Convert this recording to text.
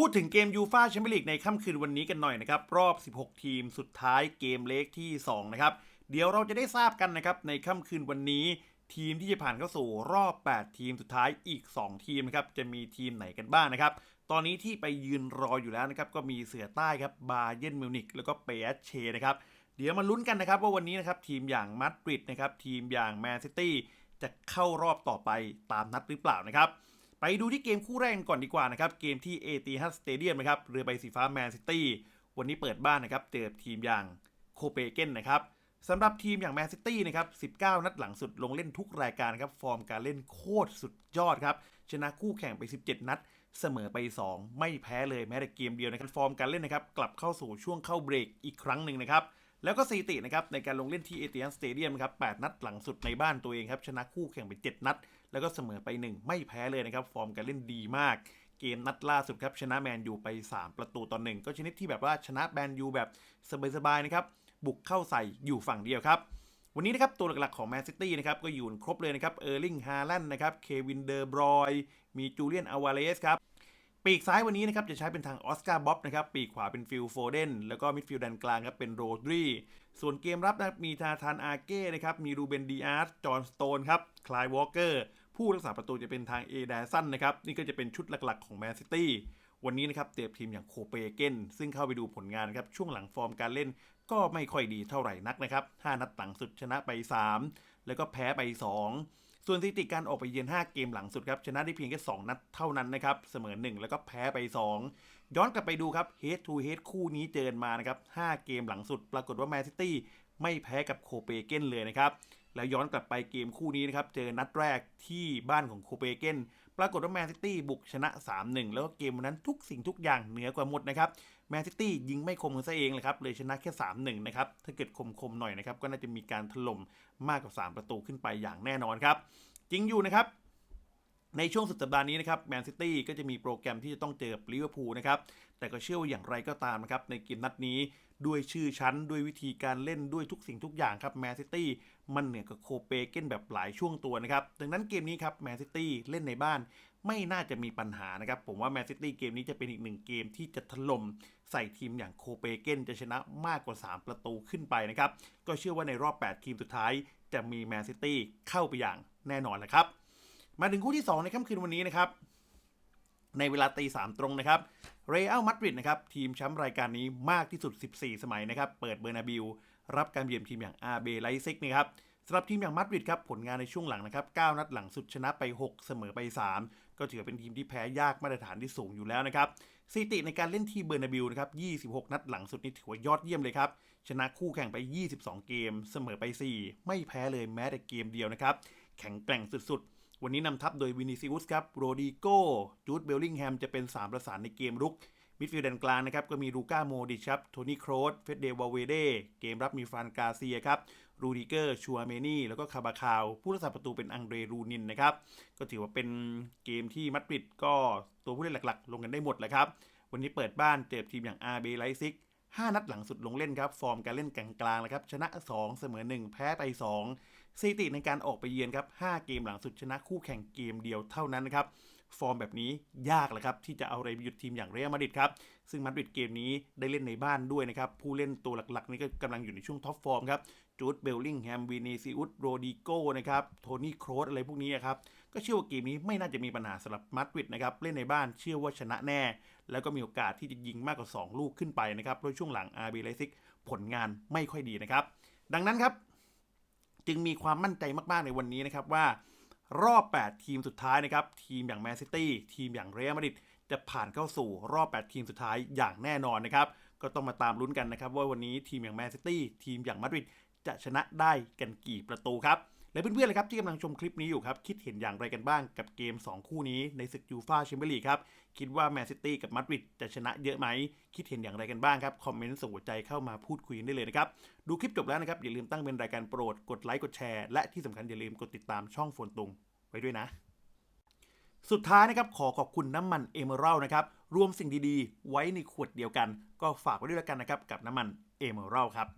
พูดถึงเกมยูฟาแชมเปี้ยนลีกในค่ำคืนวันนี้กันหน่อยนะครับ รอบ 16 ทีมสุดท้ายเกมเล็กที่ 2 นะครับ เดี๋ยวเราจะได้ทราบกันนะครับ ในค่ำคืนวันนี้ ทีมที่จะผ่านเข้าสู่รอบ 8 ทีมสุดท้ายอีก 2 ทีมนะครับ จะมีทีมไหนกันบ้างนะครับ ตอนนี้ที่ไปยืนรออยู่แล้วนะครับ ก็มีเสือใต้ครับบาเยนมิวนิกแล้วก็เปสเชนะครับเดี๋ยวมาลุ้นกันนะครับว่าวันนี้นะครับทีมอย่างมาดริดนะครับทีมอย่างแมนซิตี้จะเข้ารอบต่อไปตามนัดหรือเปล่านะครับ ไปดูที่เกมคู่แรกกันก่อนดีกว่านะครับ เกมที่เอติฮัดสเตเดียมนะครับ เรือใบสีฟ้าแมนซิตี้ วันนี้เปิดบ้านนะครับ เจอทีมอย่างโคเปเกนนะครับสำหรับทีมอย่างแมนซิตี้นะครับ 19 นัดหลังสุดลงเล่นทุกรายการครับ ฟอร์มการเล่นโคตรสุดยอดครับ ชนะคู่แข่งไป 17 นัด เสมอไป 2 ไม่แพ้เลยแม้แต่เกมเดียวนะครับ ฟอร์มการเล่นนะครับ กลับเข้าสู่ช่วงเข้าเบรกอีกครั้งหนึ่งนะครับ แล้วก็สถิตินะครับในการลงเล่นที่เอติฮัดสเตเดียมครับ8นัดหลังสุดในบ้านตัวเองครับชนะคู่แข่งไป 7 นัด แล้วก็เสมอไป 1 ไม่แพ้เลยนะครับ ฟอร์มการเล่นดีมาก เกมนัดล่าสุดครับชนะแมนยูไป 3 ประตูต่อหนึ่งก็ชนิดที่แบบว่าชนะแมนยูแบบสบายๆนะครับบุกเข้าใส่อยู่ฝั่งเดียวครับวันนี้นะครับตัวหลักๆของแมนซิตี้นะครับก็อยู่ครบเลยนะครับเออร์ลิงฮาแลนด์นะครับเควินเดอร์บรอยมีจูเลียนอาวาเลสครับ ปีกซ้ายวันนี้นะครับจะใช้เป็นทางออสการ์บ๊อบนะครับปีกขวาเป็นฟิลโฟเดนแล้วก็มิดฟิลด์ด้านกลางครับเป็นโรดรีส่วนเกมรับนะครับมีทาทานอาเก้นะครับมีรูเบนดีอาร์สจอห์นสโตนครับคลายวอลเกอร์ผู้รักษาประตูจะเป็นทางเอเดสันนะครับนี่ก็จะเป็นชุดหลักๆของแมนซิตี้วันนี้นะครับเตรียมทีมอย่างโคเปเกนซึ่งเข้าไปดูผลงานครับช่วงหลังฟอร์มการเล่นก็ไม่ค่อยดีเท่าไหร่นักนะครับ 5 นัดหลังสุดชนะไป 3 แล้วก็แพ้ไป 2 ส่วนสถิติการออกไปเยือน 5 เกมหลังสุดครับ ชนะได้เพียงแค่ 2 นัดเท่านั้นนะครับ เสมอ 1 แล้วก็แพ้ไป 2 ย้อนกลับไปดูครับ head to head คู่นี้เจอมานะครับ 5 เกมหลังสุด ปรากฏว่าแมนซิตี้ไม่แพ้กับโคเปเกนเลยนะครับ แล้วย้อนกลับไปเกมคู่นี้นะครับ เจอนัดแรกที่บ้านของโคเปเกน ปรากฏว่าแมนซิตี้บุกชนะ 3-1 แล้วก็เกมวันนั้นทุกสิ่งทุกอย่างเหนือกว่าหมดนะครับแมนซิตี้ยิงไม่คมกันซะเองเลยครับเลยชนะแค่ 3-1 นะครับ ถ้าเกิดคมๆหน่อยนะครับก็น่าจะมีการถล่มมากกว่า 3 ประตูขึ้นไปอย่างแน่นอนครับจริงอยู่นะครับ ในช่วงสุดสัปดาห์นี้นะครับแมนซิตี้ก็จะมีโปรแกรมที่จะต้องเจอกับลิเวอร์พูลนะครับ แต่ก็เชื่อว่าอย่างไรก็ตามนะครับ ในเกมนัดนี้ด้วยชื่อชั้น ด้วยวิธีการเล่นด้วยทุกสิ่งทุกอย่างครับแมนซิตี้มันเหนือกว่าโคเปเกนแบบหลายช่วงตัวนะครับ ดังนั้นเกมนี้ครับแมนซิตี้เล่นในบ้านไม่น่าจะมีปัญหานะครับ ผมว่าแมนซิตี้เกมนี้จะเป็นอีกหนึ่งเกมที่จะถล่มใส่ทีมอย่างโคเปเกนจะชนะมากกว่า 3 ประตูขึ้นไปนะครับก็เชื่อว่าในรอบ 8 ทีมสุดท้าย จะมีแมนซิตี้เข้าไปอย่างแน่นอนแหละครับ มาถึงคู่ที่ 2 ในค่ำคืนวันนี้นะครับ ในเวลาตีสามตรงนะครับ เรอัลมาดริดนะครับ ทีมแชมป์รายการนี้มากที่สุด 14 สมัยนะครับ เปิดเบอร์นาบิลรับการเยือนทีมอย่างอาเบไลซิกนะครับสำหรับทีมอย่างมาดริดครับผลงานในช่วงหลังนะครับ 9 นัดหลังสุดชนะไป 6 เสมอไป 3 ก็ถือเป็นทีมที่แพ้ยากมาตรฐานที่สูงอยู่แล้วนะครับสถิติในการเล่นที่เบอร์นาบิลนะครับ 26 นัดหลังสุดนี่ถือว่ายอดเยี่ยมเลยครับ ชนะคู่แข่งไป 22 เกม เสมอไป 4 ไม่แพ้เลยแม้แต่เกมเดียวนะครับ แข็งแกร่งสุดๆ วันนี้นำทัพโดยวินิซิอุสครับโรดิโกจูดเบลลิงแฮมจะเป็น 3 ประสานในเกมรุก มิดฟิลด์แดนกลางนะครับ ก็มีลูก้าโมดิชับโทนี่โครสเฟเดวาเวเดเกมรับมีฟานกาเซียครับรูดิเกอร์ชัวเมนี่ แล้วก็คาบาคาว ผู้รักษาประตูเป็นอังเดรรูนินนะครับ ก็ถือว่าเป็นเกมที่มาดริดก็ตัวผู้เล่นหลักๆ ลงกันได้หมดแหละครับ วันนี้เปิดบ้านเจอทีมอย่างอาร์เบไลซิก 5 นัดหลังสุดลงเล่นครับ ฟอร์มการเล่นกลางๆแล้วครับ ชนะ 2 เสมอ 1 แพ้ไป 2สถิติในการออกไปเยือนครับ 5 เกมหลังสุดชนะคู่แข่งเกมเดียวเท่านั้นนะครับ ฟอร์มแบบนี้ยากแหละครับที่จะเอาอะไรไปหยุดทีมอย่างเรอัลมาดริดครับ ซึ่งมาดริดเกมนี้ได้เล่นในบ้านด้วยนะครับ ผู้เล่นตัวหลักๆ นี่ก็กำลังอยู่ในช่วงท็อปฟอร์มครับ จูดเบลลิงแฮม วีนีซิอุสโรดิโกนะครับ โทนี่ โครสอะไรพวกนี้ครับ ก็เชื่อว่าเกมนี้ไม่น่าจะมีปัญหาสำหรับมาดริดนะครับ เล่นในบ้านเชื่อว่าชนะแน่ แล้วก็มีโอกาสที่จะยิงมากกว่า 2 ลูกขึ้นไปนะครับโดยช่วงหลังอาร์บีไลซิกผลงานไม่ค่อยดีนะครับ ดังนั้นครับ จึงมีความมั่นใจมากๆในวันนี้นะครับว่ารอบ 8 ทีมสุดท้ายนะครับ ทีมอย่างแมนซิตี้ทีมอย่างเรอัลมาดริดจะผ่านเข้าสู่รอบ 8 ทีมสุดท้ายอย่างแน่นอนนะครับ ก็ต้องมาตามลุ้นกันนะครับ ว่าวันนี้ทีมอย่างแมนซิตี้ทีมอย่างมาดริดจะชนะได้กันกี่ประตูครับ และเพื่อนๆเลยครับที่กำลังชมคลิปนี้อยู่ครับ คิดเห็นอย่างไรกันบ้างกับเกม 2 คู่นี้ในศึกยูฟาแชมเปี้ยนลีกครับ คิดว่าแมนซิตี้กับมาดริดจะชนะเยอะไหม คิดเห็นอย่างไรกันบ้างครับ คอมเมนต์ส่งหัวใจเข้ามาพูดคุยได้เลยนะครับ ดูคลิปจบแล้วนะครับ อย่าลืมตั้งเป็นรายการโปรดกดไลค์กดแชร์และที่สำคัญอย่าลืมกดติดตามช่องโฟนตุงไว้ด้วยนะ สุดท้ายนะครับขอขอบคุณน้ำมันเอเมอรัลนะครับรวมสิ่งดีๆ ไว้ในขวดเดียวกัน ก็ฝากไว้ด้วยแล้วกันนะครับกับน้ำมันเอเมอรัลครับ